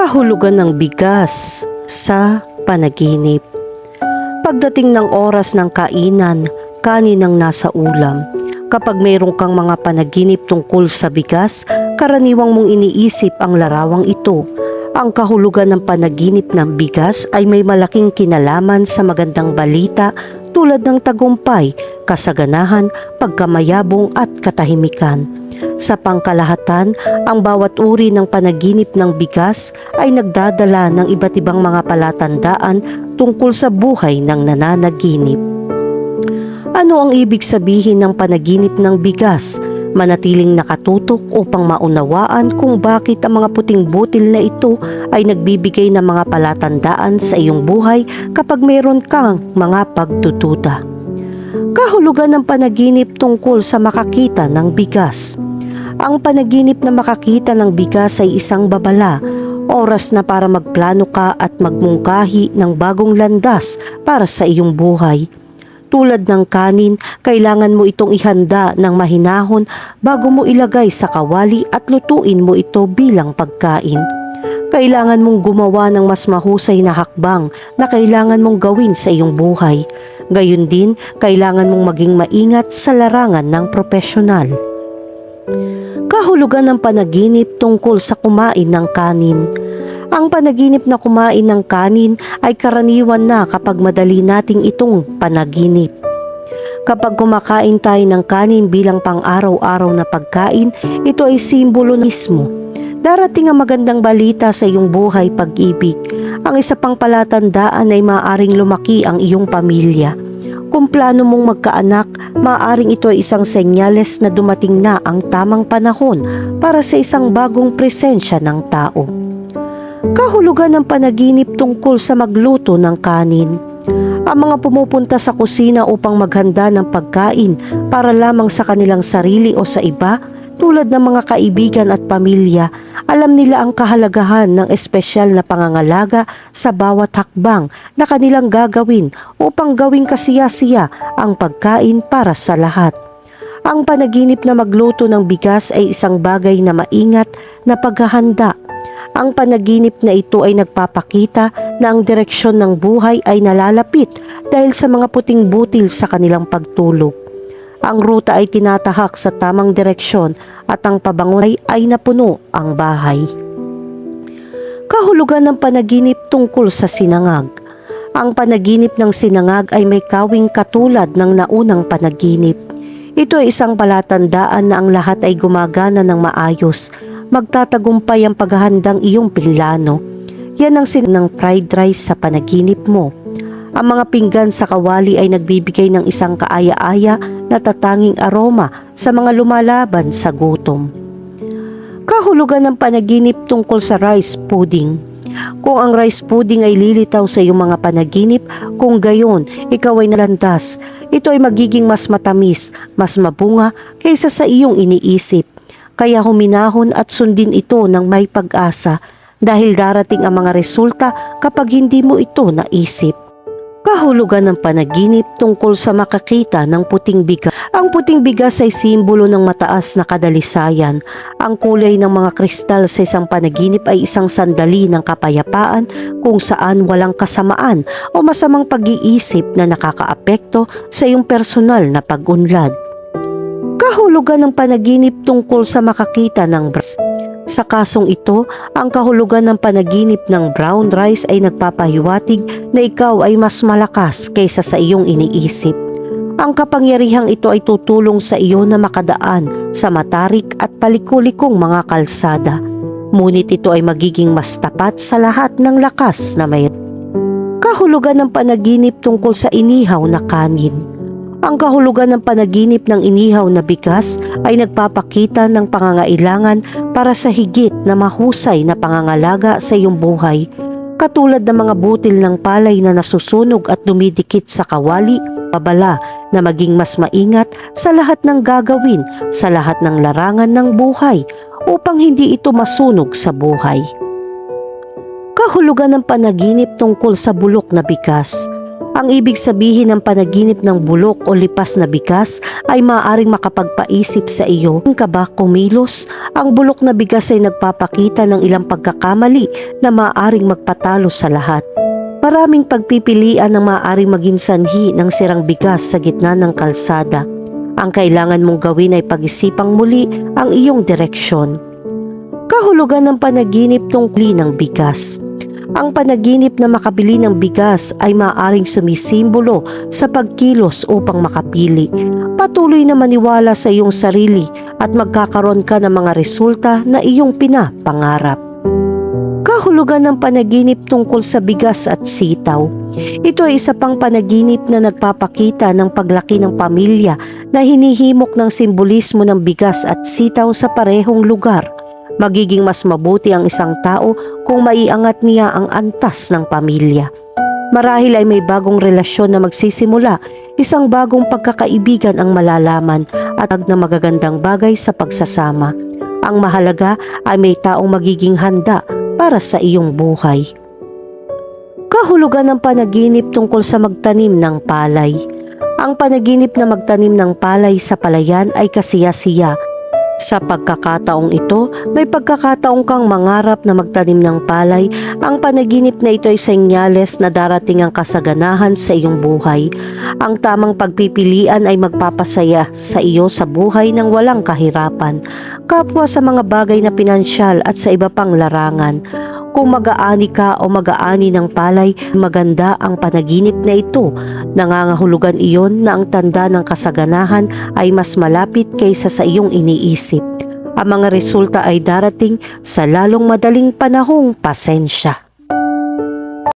Kahulugan ng bigas sa panaginip. Pagdating ng oras ng kainan, kanin ang nasa ulam. Kapag mayroon kang mga panaginip tungkol sa bigas, karaniwang mong iniisip ang larawang ito. Ang kahulugan ng panaginip ng bigas ay may malaking kinalaman sa magandang balita tulad ng tagumpay, kasaganahan, pagkamayabong at katahimikan. Sa pangkalahatan, ang bawat uri ng panaginip ng bigas ay nagdadala ng iba't ibang mga palatandaan tungkol sa buhay ng nananaginip. Ano ang ibig sabihin ng panaginip ng bigas? Manatiling nakatutok upang maunawaan kung bakit ang mga puting butil na ito ay nagbibigay ng mga palatandaan sa iyong buhay kapag mayroon kang mga pagtututa. Kahulugan ng panaginip tungkol sa makakita ng bigas. Ang panaginip na makakita ng bigas ay isang babala, oras na para magplano ka at magmungkahi ng bagong landas para sa iyong buhay. Tulad ng kanin, kailangan mo itong ihanda ng mahinahon bago mo ilagay sa kawali at lutuin mo ito bilang pagkain. Kailangan mong gumawa ng mas mahusay na hakbang na kailangan mong gawin sa iyong buhay. Gayun din, kailangan mong maging maingat sa larangan ng propesyonal. Kahulugan ng panaginip tungkol sa kumain ng kanin. Ang panaginip na kumain ng kanin ay karaniwan na kapag madali nating itong panaginip. Kapag kumakain tayo ng kanin bilang pang-araw-araw na pagkain, ito ay simbolo mismo. Darating ang magandang balita sa iyong buhay pag-ibig. Ang isa pang palatandaan ay maaaring lumaki ang iyong pamilya. Kung plano mong magkaanak, maaaring ito ay isang senyales na dumating na ang tamang panahon para sa isang bagong presensya ng tao. Kahulugan ng panaginip tungkol sa magluto ng kanin. Ang mga pumupunta sa kusina upang maghanda ng pagkain para lamang sa kanilang sarili o sa iba, tulad ng mga kaibigan at pamilya, alam nila ang kahalagahan ng espesyal na pangangalaga sa bawat hakbang na kanilang gagawin upang gawing kasiya-siya ang pagkain para sa lahat. Ang panaginip na magluto ng bigas ay isang bagay na maingat na paghahanda. Ang panaginip na ito ay nagpapakita na ang direksyon ng buhay ay nalalapit dahil sa mga puting butil sa kanilang pagtulog. Ang ruta ay tinatahak sa tamang direksyon at ang pabangon ay napuno ang bahay. Kahulugan ng panaginip tungkol sa sinangag. Ang panaginip ng sinangag ay may kawing katulad ng naunang panaginip. Ito ay isang palatandaan na ang lahat ay gumagana ng maayos. Magtatagumpay ang paghahandang iyong plano. Yan ang sin ng fried rice sa panaginip mo. Ang mga pinggan sa kawali ay nagbibigay ng isang kaaya-aya na tatanging aroma sa mga lumalaban sa gutom. Kahulugan ng panaginip tungkol sa rice pudding. Kung ang rice pudding ay lilitaw sa iyong mga panaginip, kung gayon, ikaw ay nalandas, ito ay magiging mas matamis, mas mabunga kaysa sa iyong iniisip. Kaya huminahon at sundin ito ng may pag-asa dahil darating ang mga resulta kapag hindi mo ito naisip. Kahulugan ng panaginip tungkol sa makakita ng puting bigas. Ang puting bigas ay simbolo ng mataas na kadalisayan. Ang kulay ng mga kristal sa isang panaginip ay isang sandali ng kapayapaan kung saan walang kasamaan o masamang pag-iisip na nakakaapekto sa iyong personal na pag-unlad. Kahulugan ng panaginip tungkol sa makakita ng bras. Sa kasong ito, ang kahulugan ng panaginip ng brown rice ay nagpapahiwatig na ikaw ay mas malakas kaysa sa iyong iniisip. Ang kapangyarihang ito ay tutulong sa iyo na makadaan sa matarik at palikulikong mga kalsada. Ngunit ito ay magiging mas tapat sa lahat ng lakas na may kahulugan ng panaginip tungkol sa inihaw na kanin. Ang kahulugan ng panaginip ng inihaw na bigas ay nagpapakita ng pangangailangan para sa higit na mahusay na pangangalaga sa iyong buhay, katulad ng mga butil ng palay na nasusunog at dumidikit sa kawali, babala na maging mas maingat sa lahat ng gagawin sa lahat ng larangan ng buhay upang hindi ito masunog sa buhay. Kahulugan ng panaginip tungkol sa bulok na bigas Ang ibig sabihin ng panaginip ng bulok o lipas na bigas ay maaaring makapagpaisip sa iyo. Ka ba kumilos? Ang bulok na bigas ay nagpapakita ng ilang pagkakamali na maaaring magpatalo sa lahat. Maraming pagpipilian ang maaaring maging sanhi ng sirang bigas sa gitna ng kalsada. Ang kailangan mong gawin ay pag-isipang muli ang iyong direksyon. Kahulugan ng panaginip tungkli ng bigas. Ang panaginip na makabili ng bigas ay maaaring sumisimbolo sa pagkilos upang makapili. Patuloy na maniwala sa iyong sarili at magkakaroon ka ng mga resulta na iyong pinapangarap. Kahulugan ng panaginip tungkol sa bigas at sitaw. Ito ay isa pang panaginip na nagpapakita ng paglaki ng pamilya na hinihimok ng simbolismo ng bigas at sitaw sa parehong lugar. Magiging mas mabuti ang isang tao kung maiangat niya ang antas ng pamilya. Marahil ay may bagong relasyon na magsisimula, isang bagong pagkakaibigan ang malalaman at na magagandang bagay sa pagsasama. Ang mahalaga ay may taong magiging handa para sa iyong buhay. Kahulugan ng panaginip tungkol sa magtanim ng palay. Ang panaginip na magtanim ng palay sa palayan ay kasiya-siya. Sa pagkakataong ito, may pagkakataong kang mangarap na magtanim ng palay. Ang panaginip na ito ay senyales na darating ang kasaganahan sa iyong buhay. Ang tamang pagpipilian ay magpapasaya sa iyo sa buhay ng walang kahirapan, kapwa sa mga bagay na pinansyal at sa iba pang larangan. Kung mag-aani ka o mag-aani ng palay, maganda ang panaginip na ito. Nangangahulugan iyon na ang tanda ng kasaganahan ay mas malapit kaysa sa iyong iniisip. Ang mga resulta ay darating sa lalong madaling panahong pasensya.